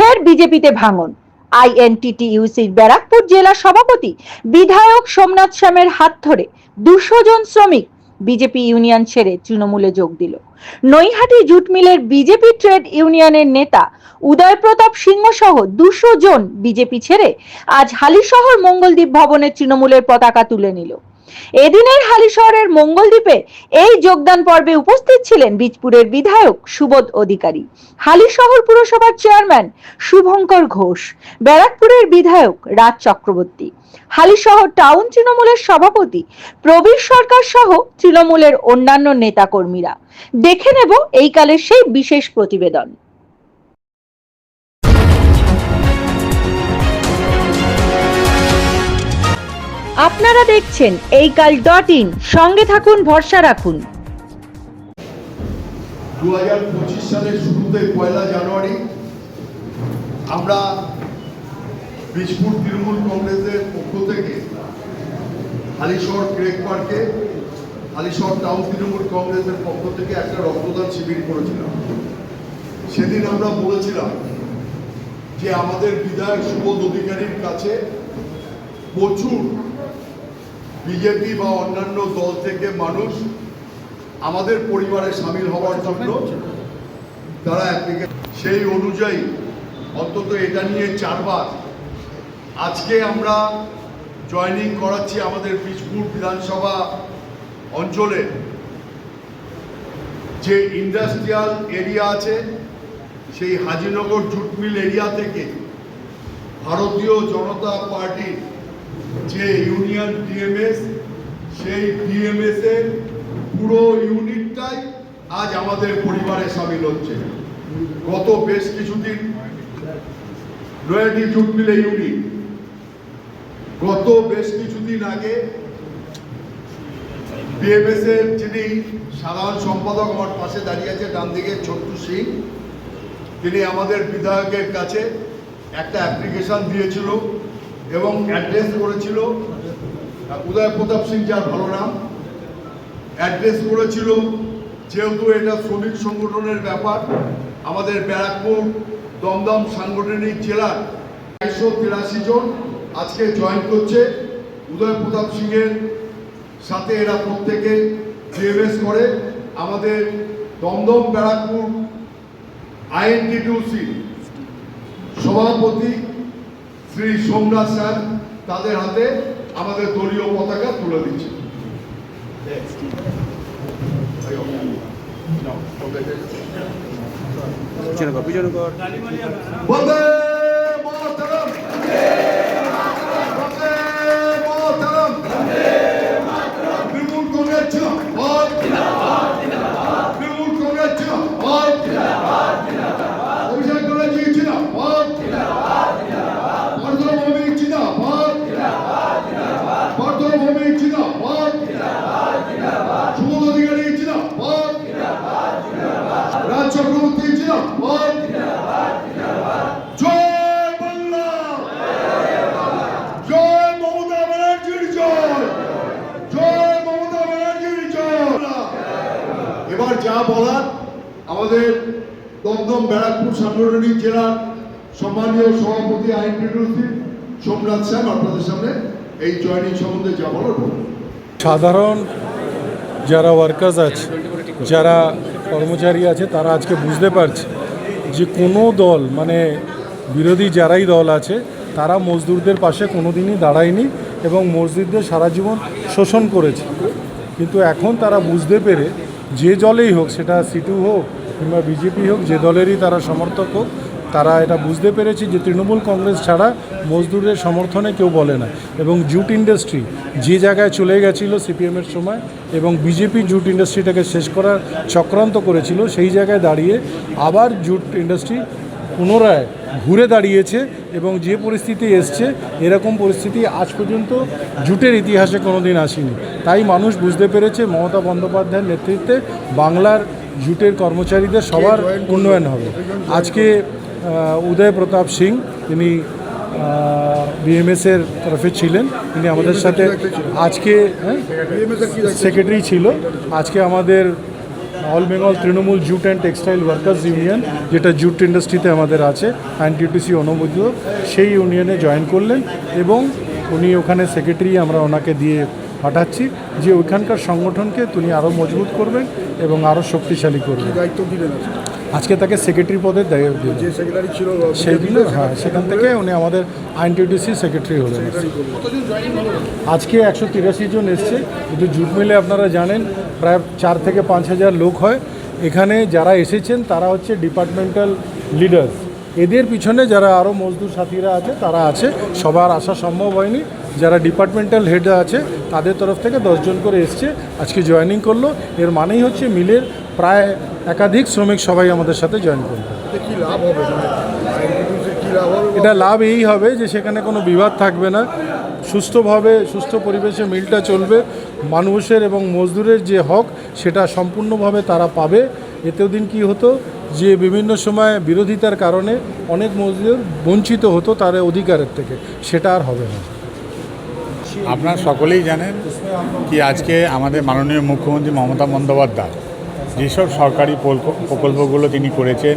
ফের বিজেপিতে ভাঙন। আইএনটিটিইউসির ব্যারাকপুর জেলা সভাপতি বিধায়ক সোমনাথ শ্যামের হাত ধরে দুশো জন শ্রমিক বিজেপি ইউনিয়ন ছেড়ে তৃণমূলে যোগ দিল। নৈহাটি জুট মিলের বিজেপি ট্রেড ইউনিয়নের নেতা উদয় প্রতাপ সিংহ সহ দুশো জন বিজেপি ছেড়ে আজ হালিশহর মঙ্গলদ্বীপ ভবনে তৃণমূলের পতাকা তুলে নিল। এদিনের হালিশহরের মঙ্গলদ্বীপে এই যোগদান পর্বে উপস্থিত ছিলেন বীজপুরের বিধায়ক সুবোধ অধিকারী, হালিশহর পুরসভার চেয়ারম্যান শুভঙ্কর ঘোষ, ব্যারাকপুরের বিধায়ক রাজ চক্রবর্তী, হালিশহর টাউন তৃণমূলের সভাপতি প্রবীর সরকার সহ তৃণমূলের অন্যান্য নেতাকর্মীরা। দেখে নেব এই কালের সেই বিশেষ প্রতিবেদন। আপনারা দেখছেন এই কাল ডট ইন। সঙ্গে থাকুন, ভরসা রাখুন। দু হাজার পঁচিশ সালের শুরুতে পয়লা জানুয়ারি, আমরা বীজপুর তৃণমূল কংগ্রেসের পক্ষ থেকে হালিশহর ক্রেক পার্কে, হালিশহর টাউন তৃণমূল কংগ্রেসের পক্ষ থেকে একটা রক্তদান শিবির করেছিলাম। সেদিন আমরা বলেছিলাম যে আমাদের বিধায়ক সুবোধ অধিকারীর কাছে প্রচুর বিজেপি বা অন্যান্য দল থেকে মানুষ আমাদের পরিবারে সামিল হওয়ার জন্য তারা সেই অনুযায়ী অন্তত এটা নিয়ে চারবার আজকে আমরা জয়েনিং করাচ্ছি আমাদের বীজপুর বিধানসভা অঞ্চলে। যে ইন্ডাস্ট্রিয়াল এরিয়া আছে, সেই হাজিনগর জুট মিল এরিয়া থেকে ভারতীয় জনতা পার্টির যে ইউনিয়ন ডিএমএস সেই ডিএমএস এর পুরো ইউনিটটাই আজ আমাদের পরিবারে সামিল হচ্ছে। গত বেশ কিছুদিন নয়াটি জুট মিলে ইউনিট। গত বেশ কিছুদিন আগে ডিএমএস এর যিনি সাধারণ সম্পাদক আমার পাশে দাঁড়িয়ে আছে, ডান দিকে ছোট্টু সিং, তিনি আমাদের বিধায়কের কাছে একটা অ্যাপ্লিকেশন দিয়েছিল। এবং অ্যাড্রেস করেছিল, উদয় প্রতাপ সিং যার ভালো নাম, অ্যাড্রেস করেছিল যেহেতু এটা শ্রমিক সংগঠনের ব্যাপার, আমাদের ব্যারাকপুর দমদম সাংগঠনিক জেলার একশো তিরাশি জন আজকে জয়েন করছে। উদয় প্রতাপ সিংয়ের সাথে এরা প্রত্যেকে জিএমএস করে। আমাদের দমদম ব্যারাকপুর আইএনটিটিউসি সভাপতি শ্রী সোমনাথ স্যার তাদের হাতে আমাদের দলীয় পতাকা তুলে দিচ্ছে। পিছনে কর পিছনে কর যা বলার, আমাদের দমদম ব্যারাকপুর সাংগঠনিক জেলার সম্মানীয় সভাপতি আইন বিরোধী সোমনাথ স্যার আপনাদের সামনে এই জয়নিং সম্বন্ধে যা বলার সাধারণ যারা ওয়ার্কার্স আছে, যারা কর্মচারী আছে, তারা আজকে বুঝতে পারছে যে কোনো দল মানে বিরোধী যারাই দল আছে, তারা মজদুরদের পাশে কোনো দিনই দাঁড়ায়নি এবং মসজিদদের সারা জীবন শোষণ করেছে। কিন্তু এখন তারা বুঝতে পেরে যে জলেই হোক, সেটা সিটু হোক কিংবা বিজেপি হোক, যে দলেরই তারা সমর্থক হোক, তারা এটা বুঝতে পেরেছে যে তৃণমূল কংগ্রেস ছাড়া মজদুরের সমর্থনে কেউ বলে না। এবং জুট ইন্ডাস্ট্রি যে জায়গায় চলে গেছিল সিপিএমের সময় এবং বিজেপি জুট ইন্ডাস্ট্রিটাকে শেষ করার চক্রান্ত করেছিল, সেই জায়গায় দাঁড়িয়ে আবার জুট ইন্ডাস্ট্রি পুনরায় ঘুরে দাঁড়িয়েছে এবং যে পরিস্থিতি এসছে, এরকম পরিস্থিতি আজ পর্যন্ত জুটের ইতিহাসে কোনো দিন আসেনি। তাই মানুষ বুঝতে পেরেছে মমতা বন্দ্যোপাধ্যায়ের নেতৃত্বে বাংলার জুটের কর্মচারীদের সবার উন্নয়ন হবে। আজকে উদয় প্রতাপ সিং, তিনি বিএমএসের তরফে ছিলেন। তিনি আমাদের সাথে আজকে হ্যাঁ সেক্রেটারি ছিল। আজকে আমাদের all Bengal Trinamool jute and textile workers union যেটা জুট ইন্ডাস্ট্রিতে আমাদের আছে আইনটিটিসি অনুমোদিত, সেই ইউনিয়নে জয়েন করলেন এবং উনি ওখানে সেক্রেটারি আমরা ওনাকে দিয়ে পাঠাচ্ছি যে ওইখানকার সংগঠনকে তিনি আরও মজবুত করবেন এবং আরও শক্তিশালী করবেন। দায়িত্ব দিলেন আজকে। তাকে সেক্রেটারি পদের দায়িত্ব দিলেন। সেইগুলো হ্যাঁ সেখান থেকে উনি আমাদের আইনটিটিসি সেক্রেটারি হলেন। আজকে একশো তিরাশি জন এসছে। কিন্তু জুট মিলে আপনারা জানেন প্রায় চার থেকে পাঁচ হাজার লোক হয়। এখানে যারা এসেছেন তারা হচ্ছে ডিপার্টমেন্টাল লিডার্স এদের পিছনে যারা আরও মজদুর সাথীরা আছে তারা আছে। সবার আসা সম্ভব হয়নি। যারা ডিপার্টমেন্টাল হেড আছে তাদের তরফ থেকে দশজন করে এসছে আজকে জয়েনিং করল। এর মানেই হচ্ছে মিলের প্রায় একাধিক শ্রমিক সবাই আমাদের সাথে জয়েন করল। কি লাভ হবে? মানে এটা লাভ এই হবে যে সেখানে কোনো বিবাদ থাকবে না। সুস্থভাবে সুস্থ পরিবেশে মিলটা চলবে। মানুষের এবং মজদুরের যে হক সেটা সম্পূর্ণভাবে তারা পাবে। এতেও দিন কি হতো? যে বিভিন্ন সময় বিরোধিতার কারণে অনেক মজদুর বঞ্চিত হতো তার অধিকারের থেকে। সেটা আর হবে না। আপনারা সকলেই জানেন কি আজকে আমাদের মাননীয় মুখ্যমন্ত্রী মমতা বন্দ্যোপাধ্যায়, যেসব সরকারি প্রকল্পগুলো তিনি করেছেন,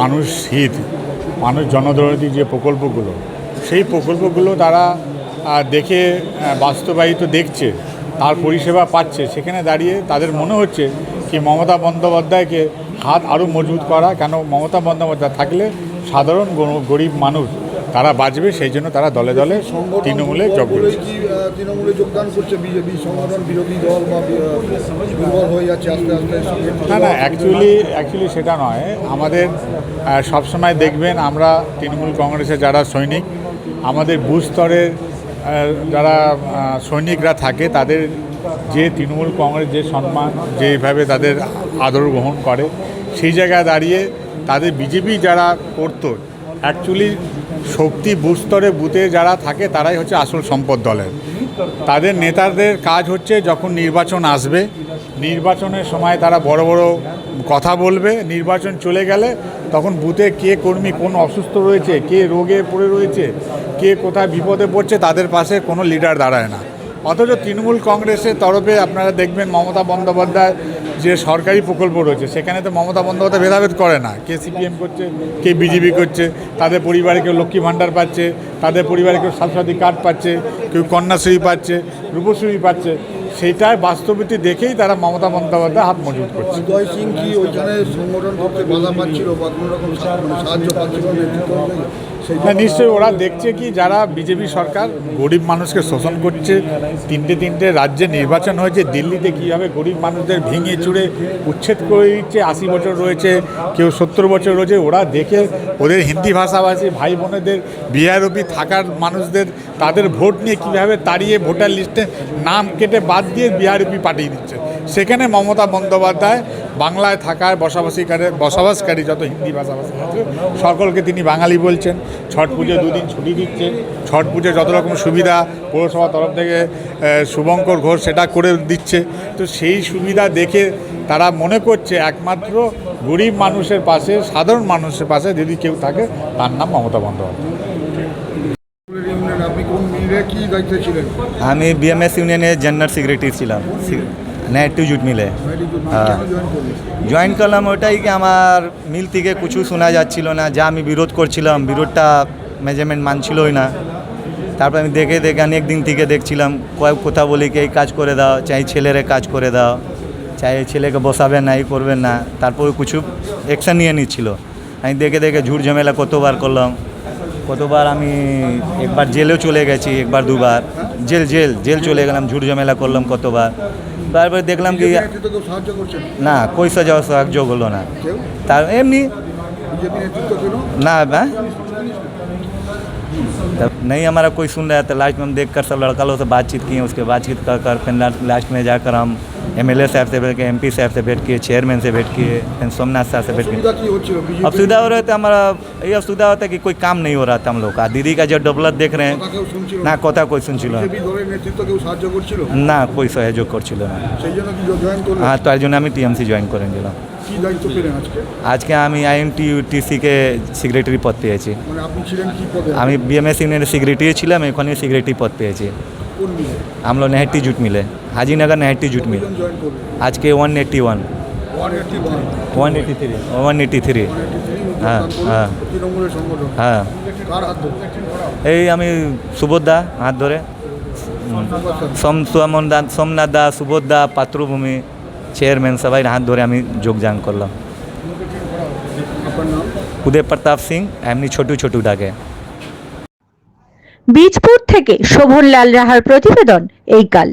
মানুষ হিত, মানুষ জনদরদি যে প্রকল্পগুলো, সেই প্রকল্পগুলো তারা দেখে বাস্তবায়িত দেখছে, তার পরিষেবা পাচ্ছে, সেখানে দাঁড়িয়ে তাদের মনে হচ্ছে কি মমতা বন্দ্যোপাধ্যায়কে হাত আরও মজবুত করা, কেন মমতা বন্দ্যোপাধ্যায় থাকলে সাধারণ গরিব মানুষ তারা বাঁচবে সেই জন্য তারা দলে দলে তৃণমূলে যোগ করেছে। তৃণমূলে যোগদান করছে বিজেপি সংগঠন বিরোধী দল বা দুর্বল হয়ে যাচ্ছে আস্তে আস্তে না না অ্যাকচুয়ালি অ্যাকচুয়ালি সেটা নয়। আমাদের সবসময় দেখবেন আমরা তৃণমূল কংগ্রেসের যারা সৈনিক আমাদের বুথ স্তরের যারা সৈনিকরা থাকে তাদের যে তৃণমূল কংগ্রেস যে সম্মান যেভাবে তাদের আদর গ্রহণ করে সেই জায়গায় দাঁড়িয়ে তাদের বিজেপি যারা করতো অ্যাকচুয়ালি শক্তি বুথ স্তরে বুথে যারা থাকে, তারাই হচ্ছে আসল সম্পদ দলের। তাদের নেতাদের কাজ হচ্ছে যখন নির্বাচন আসবে, নির্বাচনের সময় তারা বড় বড় কথা বলবে, নির্বাচন চলে গেলে তখন বুথে কে কর্মী কোন অসুস্থ রয়েছে, কে রোগে পড়ে রয়েছে, কে কোথায় বিপদে পড়ছে, তাদের পাশে কোনো লিডার দাঁড়ায় না। অথচ তৃণমূল কংগ্রেসের তরফে আপনারা দেখবেন মমতা বন্দ্যোপাধ্যায় যে সরকারি প্রকল্প রয়েছে, সেখানে তো মমতা বন্দ্যোপাধ্যায় ভেদাভেদ করে না। কে সিপিএম করছে, কে বিজেপি করছে, তাদের পরিবারে কেউ লক্ষ্মী ভাণ্ডার পাচ্ছে, তাদের পরিবারে কেউ স্বাস্থ্যসাথী কার্ড পাচ্ছে, কেউ কন্যাশ্রী পাচ্ছে, রূপশ্রী পাচ্ছে, সেইটার বাস্তবতা দেখেই তারা মমতা বন্দ্যোপাধ্যায় হাত মজবুত করছে। উদয় সিং কি ওইখানে সংগঠন করতে বাধা পাচ্ছিল বা কোনো রকম সাহায্য পাচ্ছিল না নিশ্চয়ই ওরা দেখছে কি, যারা বিজেপি সরকার গরিব মানুষকে শোষণ করছে, তিনটে তিনটে রাজ্যে নির্বাচন হয়েছে, দিল্লিতে কীভাবে গরিব মানুষদের ভেঙে চুড়ে উচ্ছেদ করে দিচ্ছে, আশি বছর রয়েছে, কেউ সত্তর বছর রয়েছে, ওরা দেখে ওদের হিন্দি ভাষাভাষী ভাই বোনেদের বিআরওপি থাকার মানুষদের, তাদের ভোট নিয়ে কীভাবে তাড়িয়ে ভোটার লিস্টে নাম কেটে বাদ দিয়ে বিআরওপি পাঠিয়ে দিচ্ছে। সেখানে মমতা বন্দ্যোপাধ্যায় বাংলায় থাকার বসবাসীকারী, বসবাসকারী যত হিন্দি ভাষাভাষী আছে, সকলকে তিনি বাঙালি বলছেন। ছট পুজো দুদিন ছুটি দিচ্ছে। ছট পুজো যত রকম সুবিধা পৌরসভার তরফ থেকে শুভঙ্কর ঘোষ সেটা করে দিচ্ছে। তো সেই সুবিধা দেখে তারা মনে করছে একমাত্র গরিব মানুষের পাশে সাধারণ মানুষের পাশে যদি কেউ থাকে তার নাম মমতা বন্দ্যোপাধ্যায়। আমি বিএমএস ইউনিয়নে জেনারেল সেক্রেটারি ছিলাম। নেটিভ জুট মিলে। হ্যাঁ। জয়েন করলাম ওটাই কি আমার মিল থেকে কিছু শোনা যাচ্ছিল না। যা আমি বিরোধ করছিলাম, বিরোধটা মেজারমেন্ট মানছিলই না। তারপর আমি দেখে দেখে অনেক দিন থেকে দেখছিলাম, কয়েক কথা বলি কি এই কাজ করে দাও, চাই ছেলেরে কাজ করে দাও, চাই ছেলেকে বসাবে না, এই করবেন না। তারপর কিছু অ্যাকশন নিয়ে নিচ্ছিল। আমি দেখে দেখে ঝুট ঝামেলা কতবার করলাম। কতবার আমি একবার জেলেও চলে গেছি, একবার দুবার। জেল জেল জেল চলে গেলাম, ঝুট ঝামেলা করলাম কতবার। তারপরে দেখলাম কি বিজেপি নেতৃত্ব কেউ সাহায্য করছেন না পয়সা যাওয়া সাহায্য হলো না কেউ তার এমনি বিজেপি नेतृत्व केलो ना मैं तब नहीं हमारा कोई सुन रहा था लास्ट में हम देख कर सब लड़का लोग से बातचीत किए उसके बातचीत कर कर फिर लास्ट में जाकर हम एम एल ए साहब से भेंट किए एम पी साहब से भेंट किए चेयरमैन से भेंट किए फिर सोमनाथ साहब से भेंट किए सुविधा की होच्छिल अब सुविधा हो रहा था हमारा ये सुविधा होता है कि कोई काम नहीं हो रहा था हम लोग का दीदी का जो डेवलप देख रहे কথা हैं কেউ শুনছিল না কথা কই শুনছিল না। বিজেপি দলের নেতৃত্ব কেউ সাহায্য করছিল না কই সহযোগ করছিল না সেই জন্য কি জয়েন করলেন হ্যাঁ তার জন্য আমি টিএমসি জয়েন করে নিলাম কি দায়িত্ব পেলেন আজকে আজকে আমি আইএমটি টিসিকে সেক্রেটারি পদ পেয়েছি মানে আপনি ছিলেন কি পদে আমি বিএমএস ইউনিয়নের সেক্রেটারি ছিলাম এখানে সেক্রেটারি পদ পেয়েছি কোন মিলে हम लोग नेहट्टी जूट मिले हाजीनगर नेहट्टी जूट मिल কজন জয়েন করলেন आज के one eighty one one eighty one one eighty three one eighty three হ্যাঁ হ্যাঁ তৃণমূলের সংগঠন হ্যাঁ কার হাত ধরে এই আমি সুবোধদা হাত ধরে সোম সোমন দা সোমনাথ দা সুবোধ দা পাত্রভূমি চেয়ারম্যান সবাই হাত ধরে আমি যোগদান করলাম আপনার নাম উদয় প্রতাপ সিং এমনি ছোটু ছোটু ডাকে বীজপুর থেকে শোভনলাল রাহার প্রতিবেদন এই কাল।